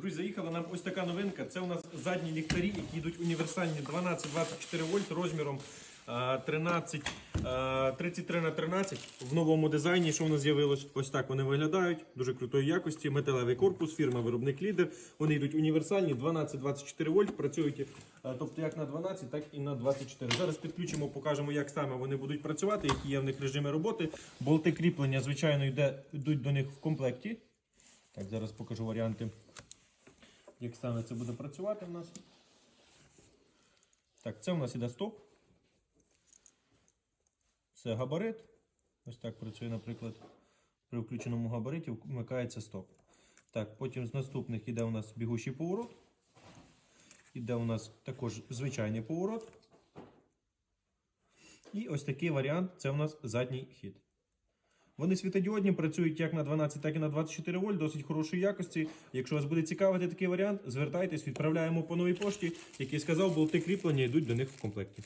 Друзі, заїхала нам ось така новинка. Це у нас задні ліхтарі, які йдуть універсальні 12-24 вольт розміром 13, 33 на 13 в новому дизайні. Що нас з'явилось? Ось так вони виглядають. Дуже крутої якості. Металевий корпус, фірма виробник лідер. Вони йдуть універсальні 12-24 вольт. Працюють тобто як на 12, так і на 24. Зараз підключимо, покажемо, як саме вони будуть працювати, які є в них режими роботи. Болти кріплення, звичайно, йде, йдуть до них в комплекті. Так, зараз покажу варіанти. Як саме це буде працювати в нас? Так, це у нас іде стоп. Це габарит. Ось так працює, наприклад, при включеному габариті вмикається стоп. Так, потім з наступних іде у нас бігущий поворот. Іде у нас також звичайний поворот. І ось такий варіант це у нас задній хід. Вони світодіодні, працюють як на 12, так і на 24 вольт, досить хорошої якості. Якщо вас буде цікавити такий варіант, звертайтесь, відправляємо по новій пошті. Як я сказав, болти кріплення йдуть до них в комплекті.